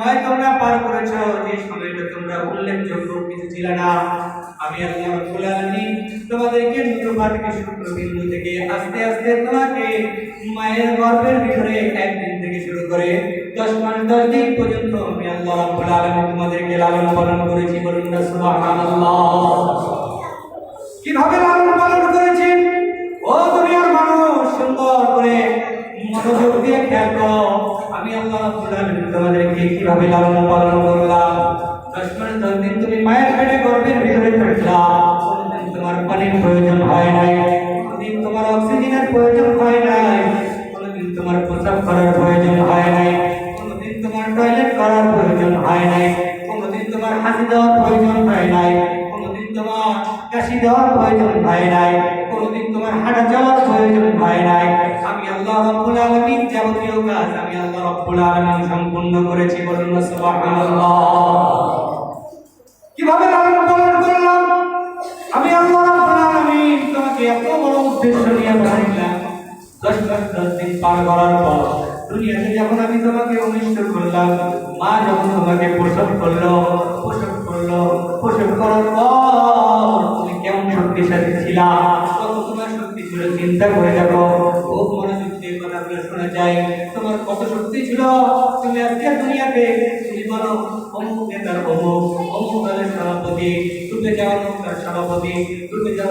সময় তোমরা পার করেছ। যে সময়টা তোমরা উল্লেখযোগ্য, কিছু ছিল না। আমি আল্লাহ তোমাদেরকে থেকে শুক্রবিন্দু থেকে আস্তে আস্তে তোমাকে মায়ের গর্ভের ভিতরে একদিন থেকে শুরু করে দশ মাস, দশ দিন পর্যন্ত আমি আল্লাহ তোমাদেরকে লালন পালন করেছি বলুন না, সুবহানাল্লাহ। কীভাবে লালন পালন করেছি? ও দুনিয়ার মানুষ, সুন্দর করে মনোযোগ দিয়ে খেয়াল লালন পালন করলাম? তুমি মায়ের পেটে গর্ভের ভিতরে থাকলা, কোনোদিন তোমার পানির প্রয়োজন হয় নাই, কোনোদিন তোমার অক্সিজেনের প্রয়োজন হয় নাই, কোনোদিন তোমার করার প্রয়োজন হয় নাই, কোনোদিন তোমার টয়লেট করার প্রয়োজন হয় নাই, কোনোদিন তোমার হাসি দেওয়ার প্রয়োজন হয় নাই, কোনোদিন তোমার কাশি দেওয়ার প্রয়োজন হয় নাই কোনোদিন তোমার হাঁটা চলার প্রয়োজন হয় নাই আমি আল্লাহ রাব্বুল আলামিন যাবতীয় কাজ আমি আল্লাহ রাব্বুল আলামিন সম্পূর্ণ করেছি বলুন সুবহানাল্লাহ। কীভাবে লালন পালন করলাম? আমি আল্লাহ রাব্বুল আলামিন তোমাকে এত বড় উদ্দেশ্য নিয়ে বানাইলাম দশ দশ দশ দিন পার করার পর দুনিয়াতে যখন আমি তোমাকে অনিষ্ট করলাম, মা যখন তোমাকে প্রসব করল প্রসব করল প্রসব করার পর তুমি কেমন শক্তিশালী ছিলা? কত তোমার শক্তি ছিল, চিন্তা করে দেখো খুব মনোযোগ দিয়ে কথাগুলো শোনা যায়, তোমার কত শক্তি ছিল? তুমি আজকে দুনিয়াতে তুমি বলো, অমুক নেতার অমুক অমুক দলের সভাপতি, তুমি যাও নৌকার সভাপতি, তুমি যাও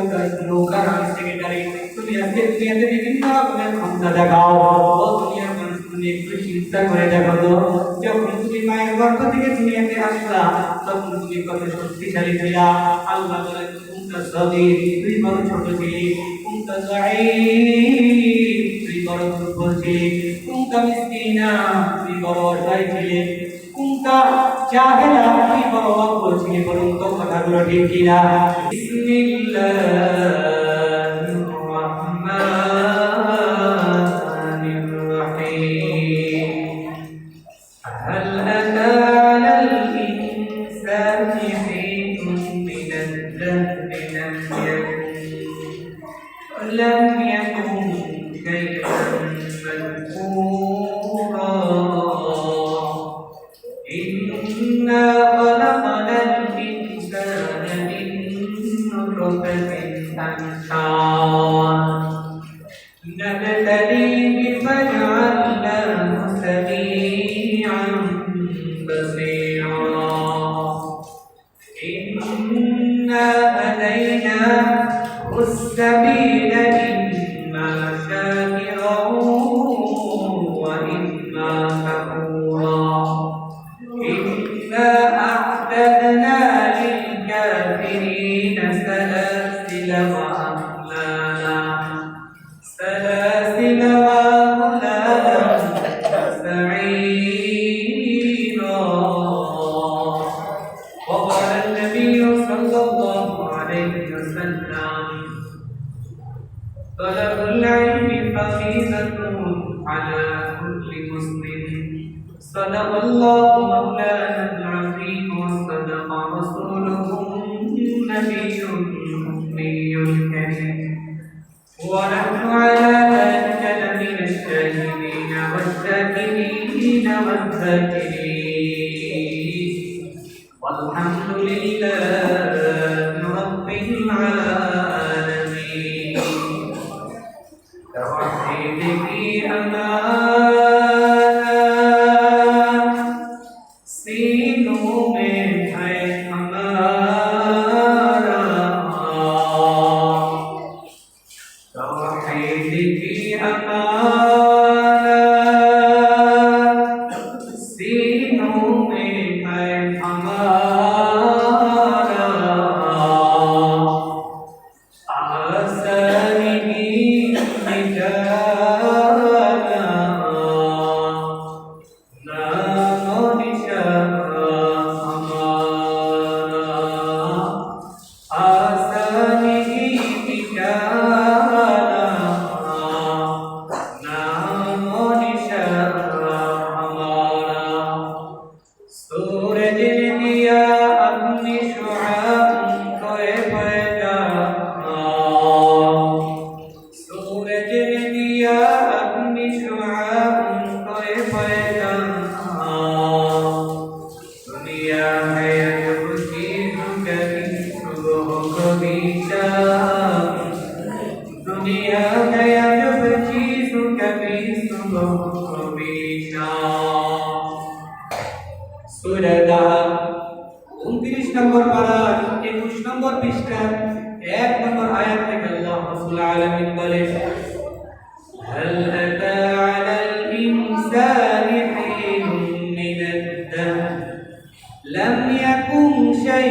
নৌকার সেক্রেটারি, তুমি আজকে দুনিয়াতে বিভিন্ন রকমের ক্ষমতা দেখাও। দুনিয়ার মানুষ তুমি একটু চিন্তা করে দেখো তো, যখন তুমি মায়ের গর্ভ থেকে দুনিয়াতে আসলা, তখন তুমি কত শক্তিশালী ছিলা। আল্লাহ বলে কুমতা সগীর তুই বড় ছোট ছিলি কুমতা জাহির তুই বড় দুর্বল ছিলি কুমতা মিসকিনা তুই বড় অসহায় ছিলি কুমতা জাহেলা তুই বড় অজ্ঞ members may طلب العلم فريضة على كل مسلم. صدق الله مولانا العظيم وصدق رسوله النبي الأمي الكريم. ونحن على ذلك لمن الشاهدين والشاكرين والذاكرين.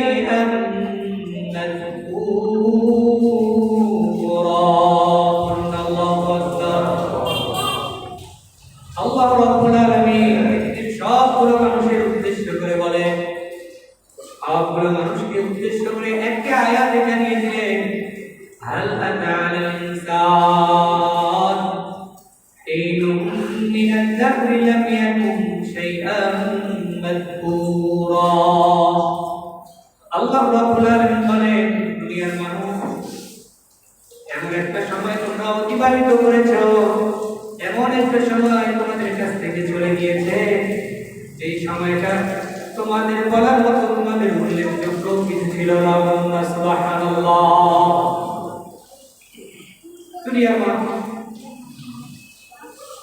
شيئا একটা সময় তোমরা অতিবাহিত করেছ। এমন একটা সময় তোমাদের কাছ থেকে চলে গিয়েছে। এই সময়টা তোমাদের বলার মতো তোমাদের উল্লেখযোগ্য কিছু ছিল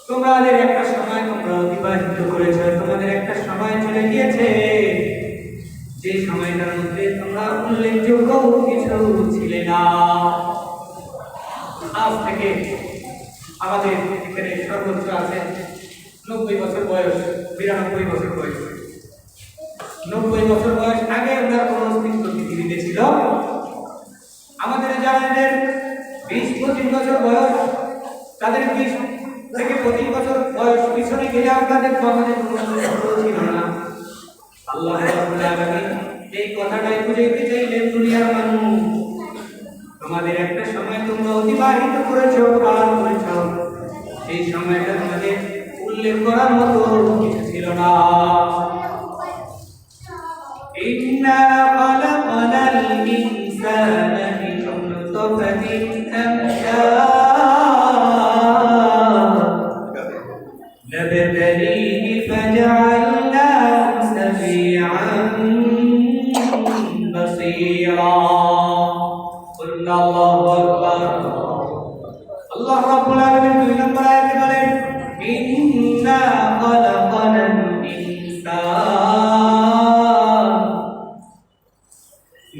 তোমাদের একটা সময় তোমরা অতিবাহিত করেছ, তোমাদের একটা সময় চলে গিয়েছে। যে সময়টার মধ্যে তোমরা উল্লেখযোগ্য কিছু ছিলে না। আজ থেকে আমাদের এখানে সর্বোচ্চ আছে নব্বই বছর বয়স, বিরানব্বই বছর বয়স। নব্বই বছর বয়স আগে ওনার কোনো অস্তিত্ব পৃথিবীতে ছিল। আমাদের যাদের বিশ, পঁচিশ বছর বয়স, তাদের বিশ থেকে পঁচিশ বছর বয়স পিছনে গেলে আপনাদের আমাদের ছিল না। আল্লাহ এই কথাটাই বুঝাইতে চাইলেন দুনিয়ার মানুষ। তোমাদের একটা সময় তোমরা অতিবাহিত করেছ, পালন করেছ। সেই সময়টা তোমাদের উল্লেখ করার মতো কিছু ছিল না।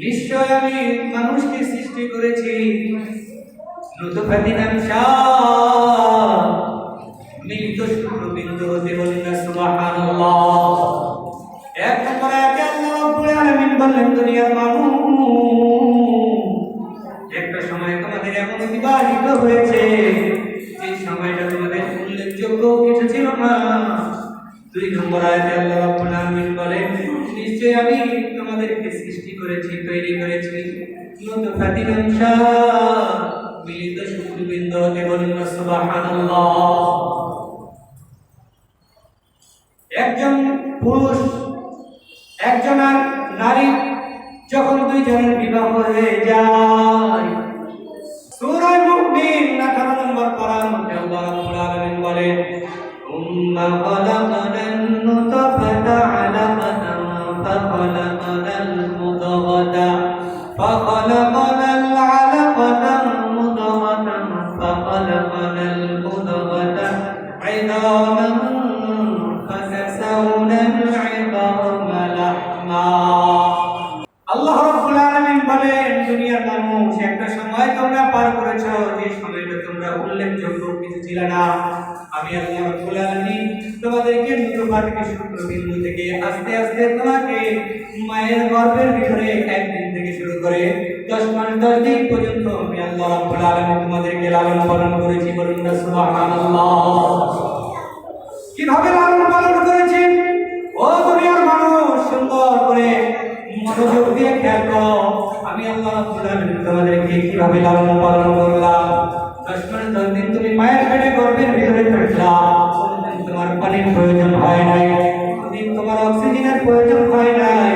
নিশ্চয় আমি মানুষকে সৃষ্টি করেছি। নুতফাতিন আমশাজ শুক্রবিন্দু হতে বলেন না সুবহানাল্লাহ। এক নম্বর আয়াতে আল্লাহ রাব্বুল আলামিন বললেন, দুনিয়ার মানুষ। একটা সময় তোমাদের এমন বিবাহিত হয়েছে, যে সময়টা তোমাদের উল্লেখযোগ্য কিছু ছিল না। দুই নম্বর আয়াতে আল্লাহ রাব্বুল আলামিন নিশ্চয় আমি আমাদেরকে সৃষ্টি করেছে, তৈরি করেছে। মিলিত একজন পুরুষ, একজন আর নারী যখন দুইজনের বিবাহ হয়ে যায় সূরা মুমিন নম্বর রাব্বুল আলামিন বলেন, উম্মা নুতফাতা فخلقنا তোমাদেরকে কীভাবে লালন পালন করলাম? তুমি মায়ের পেটে গর্ভের ভিতরে থাকলাম কোনোদিন তোমার পানির প্রয়োজন হয় নাই। কোনোদিন তোমার অক্সিজেনের প্রয়োজন হয় নাই।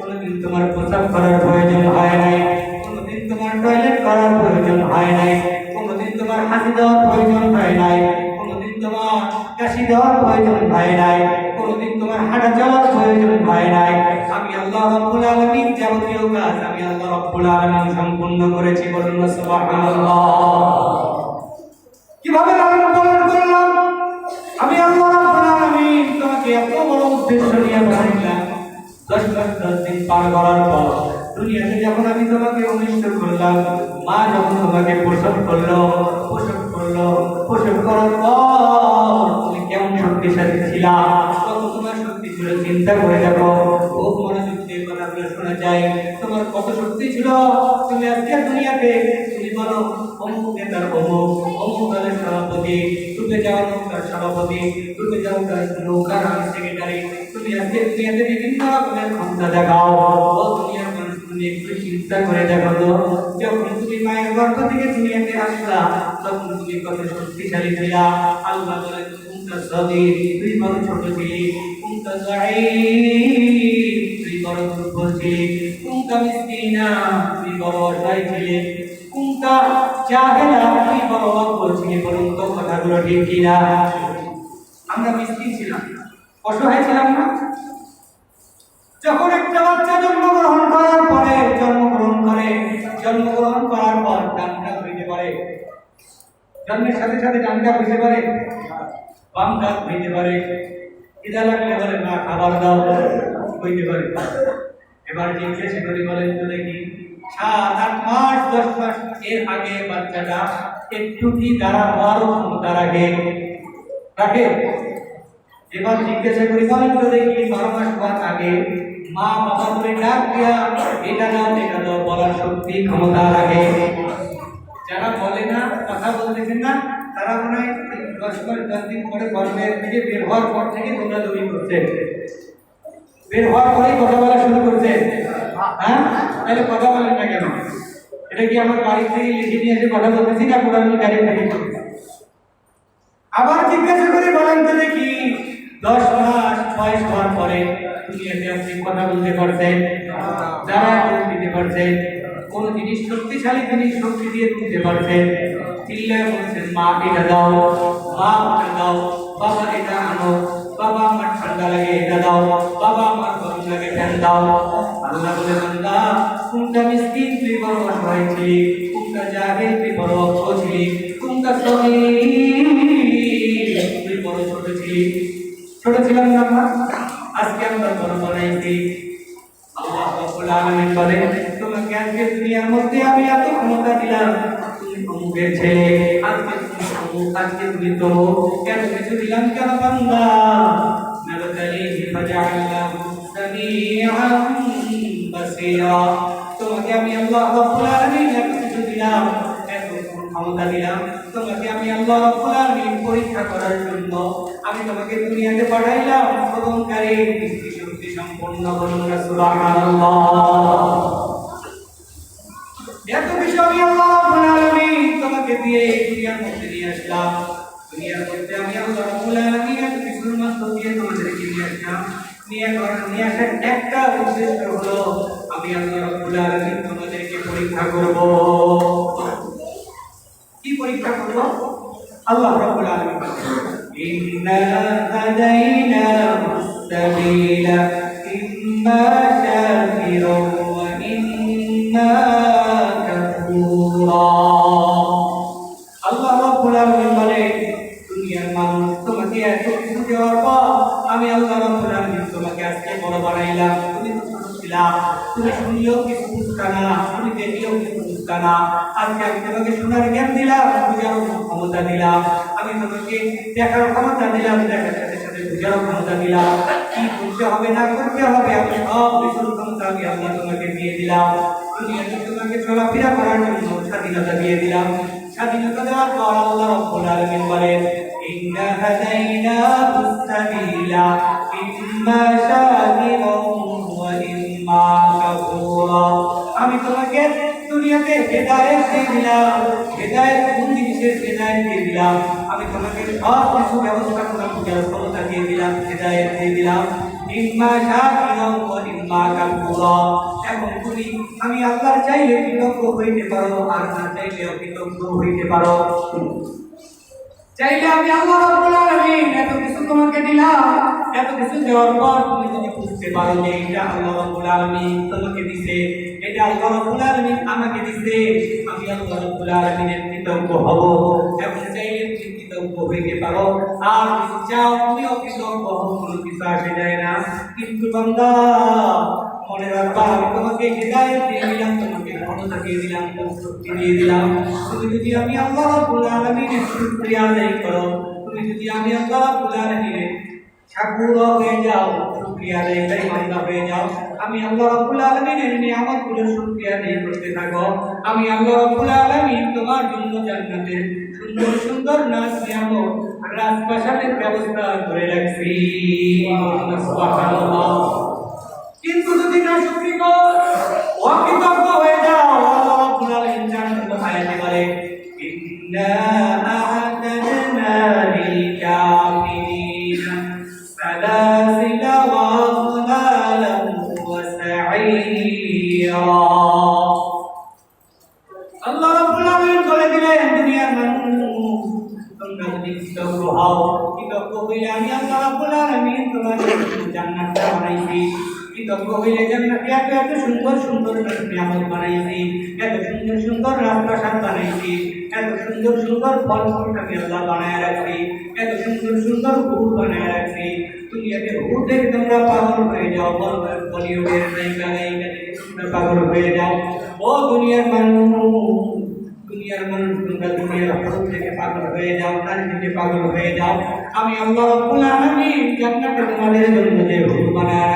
কোনোদিন তোমার করার প্রয়োজন হয় নাই। কোনোদিন তোমার টয়লেট করার প্রয়োজন হয় নাই। কোনোদিন তোমার হাসি দেওয়ার প্রয়োজন হয় নাই। কোনোদিন তোমার কাশি দেওয়ার প্রয়োজন হয় নাই। কোনোদিন তোমার হাঁটা চলার প্রয়োজন হয় নাই। আল্লাহ রাব্বুল আলামিন যাবতীয় কাজ আমি আল্লাহ রাব্বুল আলামিন সম্পূর্ণ করেছি বলুন সুবহানাল্লাহ। কীভাবে লালন পালন করলাম? আমি আল্লাহ রাব্বুল আলামিন তোমাকে এত বড় উদ্দেশ্য নিয়ে পাঠাইলাম দশ দশ দশ দিন পার করার পর দুনিয়াতে যখন আমি তোমাকে অনিষ্ট করলাম, মা যখন তোমাকে প্রসব করল প্রসব করল প্রসব করার পর তুমি কেমন শক্তিশালী ছিলা, কত তোমার শক্তি ছিল চিন্তা করে দেখো খুব মনোযোগ দিয়ে শোনা যায়, তোমার কত শক্তি ছিল? তুমি আজকে দুনিয়াতে তুমি বলো অমুক নেতার অমুক অমুক সভাপতি তুমি যাও নৌকার সভাপতি তুমি যাও তার নৌকার সেক্রেটারি, তুমি আজকে দুনিয়াতে বিভিন্ন রকমের ক্ষমতা দেখাও। দুনিয়ার তুমি একটু চিন্তা করে দেখো যখন তুমি মায়ের গর্ভ থেকে দুনিয়াতে আসলা, তখন তুমি কত শক্তিশালী ছিলা। আল্লাহ কুমতা সগীর, তুই বড় ছোট ছিলি তুই বড় দুর্বল ছিলি মিসকিনা তুই বড় অসহায় ছিলি কুমতা জাহেলা তুই বড় কথাগুলো ঠিক কিনা আমরা মিসকিন ছিলাম। অসহায় ছিলাম না? যখন একটা বাচ্চা জন্মগ্রহণ করার পরে জন্মগ্রহণ করে, জন্মগ্রহণ করার পর ডানটা হইতে পারে জন্মের সাথে সাথে ডানটা হইতে পারে বাম ডাক হইতে পারে খিদা লাগলে বলে না খাবার দাও। হইতে পারে এবার জিজ্ঞেস করে বলেন তো দেখি সাত আট মাস, দশ মাস, এর আগে বাচ্চাটা একটু কি দাঁড়া হওয়ারও ক্ষমতা রাখে রাখে? এবার জিজ্ঞাসা করি বলেন তো দেখি বারো মাস হওয়ার আগে মা বাবা করে ডাক দিয়া এটা দাও এটা দাও, বলার শক্তি, ক্ষমতা রাখে? যারা বলে না, কথা বলতেছেন না, তারা মনে হয় দশ মাস, দশ দিন পরে গর্ভের থেকে বের হওয়ার পর থেকে তোমরা দৌড়ি করছে। বের হওয়ার পরেই কথা বলা শুরু করছে। হ্যাঁ? তাহলে কথা বলেন না কেন? এটা কি আমার বাড়ি থেকে লিখে নিয়ে এসে কথা বলতেছি না কোরআন গাড়ি থেকে আবার জিজ্ঞাসা করে বলেন তো দেখি, দশ মাস বয়স হওয়ার পরে দুনিয়াতে আপনি কথা বলতে পারছেন, যারা দিতে পারছেন, কোন জিনিস শক্তিশালী জিনিস শক্তি দিয়ে তুলতে পারছেন, চিল্লায় বলছেন, মা, এটা দাও, মা, ওটা দাও, বাবা, এটা আনো। বাবা আমার ঠান্ডা লাগে, এটা দাও। বাবা আমার গরম লাগে, ফ্যান দাও। আল্লাহ বলে, বান্দা, কোনটা মিসকিন তুই বড় অসহায় ছিলি কোনটা জাহেল তুই বড় অজ্ঞ ছিলি কোনটা সহিহ তুই বড় ছোট ছিলি? ছোট ছিলাম না আজকে আমরা বড় বানাইছি। আল্লাহ রাব্বুল আলামিন বলেন, তোমাকে আজকে দুনিয়ার মধ্যে আমি এত ক্ষমতা দিলাম, তুমি অমুকের ছেলে। আজকে তুমি অমুক আজকে তুমি তো কেন কিছু দিলাম কেন বান্দা নাবতালিহি ফাজআলনাহু সামিআন বাসীরা তোমাকে আমি আল্লাহ রাব্বুল আলামিন এত কিছু দিলাম এত ক্ষমতা দিলাম তোমাকে আমি আল্লাহ রাব্বুল আলামিন পরীক্ষা করার জন্য আমি তোমাকে দুনিয়াতে পাঠাইলাম প্রথমকারী দৃষ্টি শক্তি সম্পন্ন বলুন না সুবহানাল্লাহ এত কিছু আমি আল্লাহ রাব্বুল আলামিন তোমাকে দিয়ে এই দুনিয়ার মধ্যে নিয়ে আসলাম। দুনিয়ার মধ্যে আমি আল্লাহ রাব্বুল আলামিন এত কিছুর মধ্য দিয়ে তোমাদেরকে নিয়ে আসলাম। নিয়ে করার নিয়ে আসার একটা উদ্দেশ্য হলো, আমি আল্লাহ রাব্বুল আলামিন তোমাদেরকে পরীক্ষা করব। কি পরীক্ষা করব? আল্লাহ রাব্বুল আলামিন ইন্না হাদাইনা সাবিলা ইম্মা কিছু দেওয়ার পর আমি আল্লাহ রাব্বুল আলামিন তোমাকে আজকে বড় বানাইলাম। তুমি তো ছোট ছিলা। তুমি শুনলেও কিছু বুঝতা না, তুমি দেখলেও কিছু বুঝতা না। আজকে আমি তোমাকে শোনার জ্ঞান দিলাম, বুঝার ক্ষমতা দিলাম। আমি তোমাকে দেখার ক্ষমতা দিলাম, দেখার সাথে সাথে বুঝার ক্ষমতা দিলাম। কি করতে হবে, না করতে হবে, আমি সব কিছুর ক্ষমতা আমি আল্লাহ তোমাকে দিয়ে দিলাম। দুনিয়াতে তোমাকে চলাফেরা করার জন্য স্বাধীনতা দিয়ে দিলাম। স্বাধীনতা দেওয়ার পর আল্লাহ রাব্বুল আলামিন বলেন হাদাইনাহু সাবিলা ইম্মা শাকিরাও ওয়া ইম্মা কাফুরা আমি তোমাকে দুনিয়াতে হেদায়েত দিয়ে দিলাম, হেদায়েত কোন জিনিসের হেদায়েত দিয়ে দিলাম? আমি তোমাকে সব কিছু ব্যবস্থা করে বুঝার ক্ষমতা দিয়ে দিলাম, হেদায়েত দিয়ে দিলাম। ইম্মা শাকিরাও ওয়া ইম্মা কাফুরা। এখন তুমি, আমি আল্লাহর চাইলে কৃতজ্ঞ হইতে পারো, আর না চাইলে অকৃতজ্ঞ হইতে পারো। চাইলে আমি আল্লাহ রাব্বুল আলামিন, এত কিছু তোমাকে দিলাম, এত কিছু দেওয়ার পর তুমি যদি বুঝতে পারো যে এটা আল্লাহ রাব্বুল আলামিন তোমাকে দিছে, এটা আল্লাহ রাব্বুল আলামিন আমাকে দিছে, আমি আল্লাহ রাব্বুল আলামিনের কৃতজ্ঞ হব। এবং চাইলে তুমি কৃতজ্ঞ কৃতজ্ঞ হইতে পারো। আর চাও তুমি অকৃতজ্ঞ হও কোনো কিছু আসে যায় না। কিন্তু বান্দা মনে রাখবা তোমাকে হৃদায়ত দিয়ে দিলাম, তোমাকে ক্ষমতা দিয়ে দিলাম শক্তি দিয়ে দিলাম। তুমি যদি আমি আল্লাহ রাব্বুল আলামিনের শুকরিয়া আদায় করো, তুমি যদি আমি আল্লাহ রাব্বুল আলামিনের ঠাকুর হয়ে যাও, শুকরিয়া আদায় তাই বান্দা হয়ে যাও, আমি আল্লাহ রাব্বুল আলামিনের নিয়ামতগুলো শুকরিয়া আদায় করতে থাকো। আমি আল্লাহ রাব্বুল আলামিন তোমার জন্য জান্নাতের সুন্দর সুন্দর নাচ, নিয়ামত, রাজপ্রাসাদের ব্যবস্থা করে রাখছি। সুবহানাল্লাহ। কিন্তু যদি না শুকরি কর অকৃতজ্ঞ হয়ে যাও আল্লাহ রাব্বুল আলামিন জান্নাত আয়াতে বলে ইন্না আ'তাদনা লিল কাফিরিনা সালাসিলা ওয়া আগলালান ওয়া সাঈরা আল্লাহ রাব্বুল আলামিন বলে দিলেন দুনিয়ার মানুষ তোমরা যদি কৃতজ্ঞ হও কৃতজ্ঞ হইলে আমি আল্লাহ রাব্বুল আলামিন তোমাদের জন্য জান্নাতটা বানাইছি কৃতজ্ঞ হইলে জান্নাতে এত এত সুন্দর সুন্দর নিয়ামত বানাইছি। এত সুন্দর সুন্দর রাজপ্রাসাদ বানাইছি। এত সুন্দর সুন্দর ফল ফল আমি আল্লাহ বানায় রাখছি। এত সুন্দর সুন্দর হুর বানায় রাখছি। দুনিয়াতে হুর দেখে তোমরা পাগল হয়ে যাও। বলিউডের নায়িকা নায়িকা দেখে তোমরা পাগল হয়ে যাও। ও দুনিয়ার মানুষ দুনিয়ার মানুষ তোমরা দুনিয়ার হুর থেকে পাগল হয়ে যাও নারী থেকে পাগল হয়ে যাও। আমি আল্লাহ রাব্বুল আলামিন জান্নাতে তোমাদের জন্য যে হুর বানায়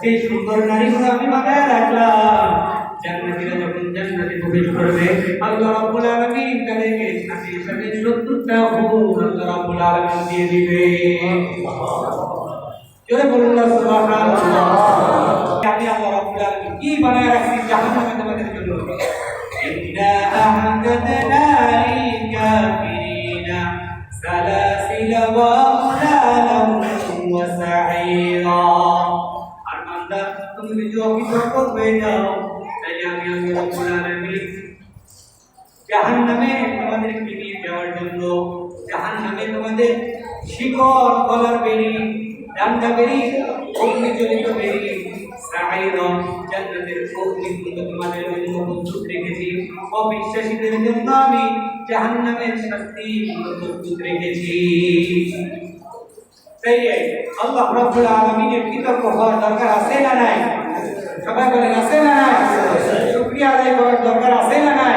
সেই সুন্দর নারীগুলো আমি বানায় রাখলাম জান্নাতীরা যখন জান্নাতে প্রবেশ করবে আল্লাহ রাব্বুল আলামিন তাদেরকে সাথে সাথে 70টা হুর আল্লাহ রাব্বুল আলামিন দিয়ে দিবে জোরে বলুন না সুবহানাল্লাহ আমি আল্লাহ রাব্বুল আলামিন কি বানায় রাখছি জাহান্নামে তোমাদের জন্য إنا أعتدنا للكافرين سلاسل وأغلالا তুমি যদি অকৃতজ্ঞ হয়ে যাও তাহলে আমি আল্লাহ রাব্বুল আলামিন জাহান্নামে তোমাদেরকে নিয়ে যাওয়ার জন্য জাহান্নামে তোমাদের শিকড় গলার বেরি ডান্ডা বেরি অগ্নিজনিত বেরি তোমাদের প্রস্তুত রেখেছি অবিশ্বাসীদের জন্য আমি জাহান্নামের শাস্তি প্রস্তুত রেখেছি তাই আল্লাহ রাব্বুল আলামিনের কৃতজ্ঞ হওয়ার দরকার আছে না নাই? সবাই বলেন, আছে না নাই? শুকরিয়া আদায় করার দরকার আছে না নাই?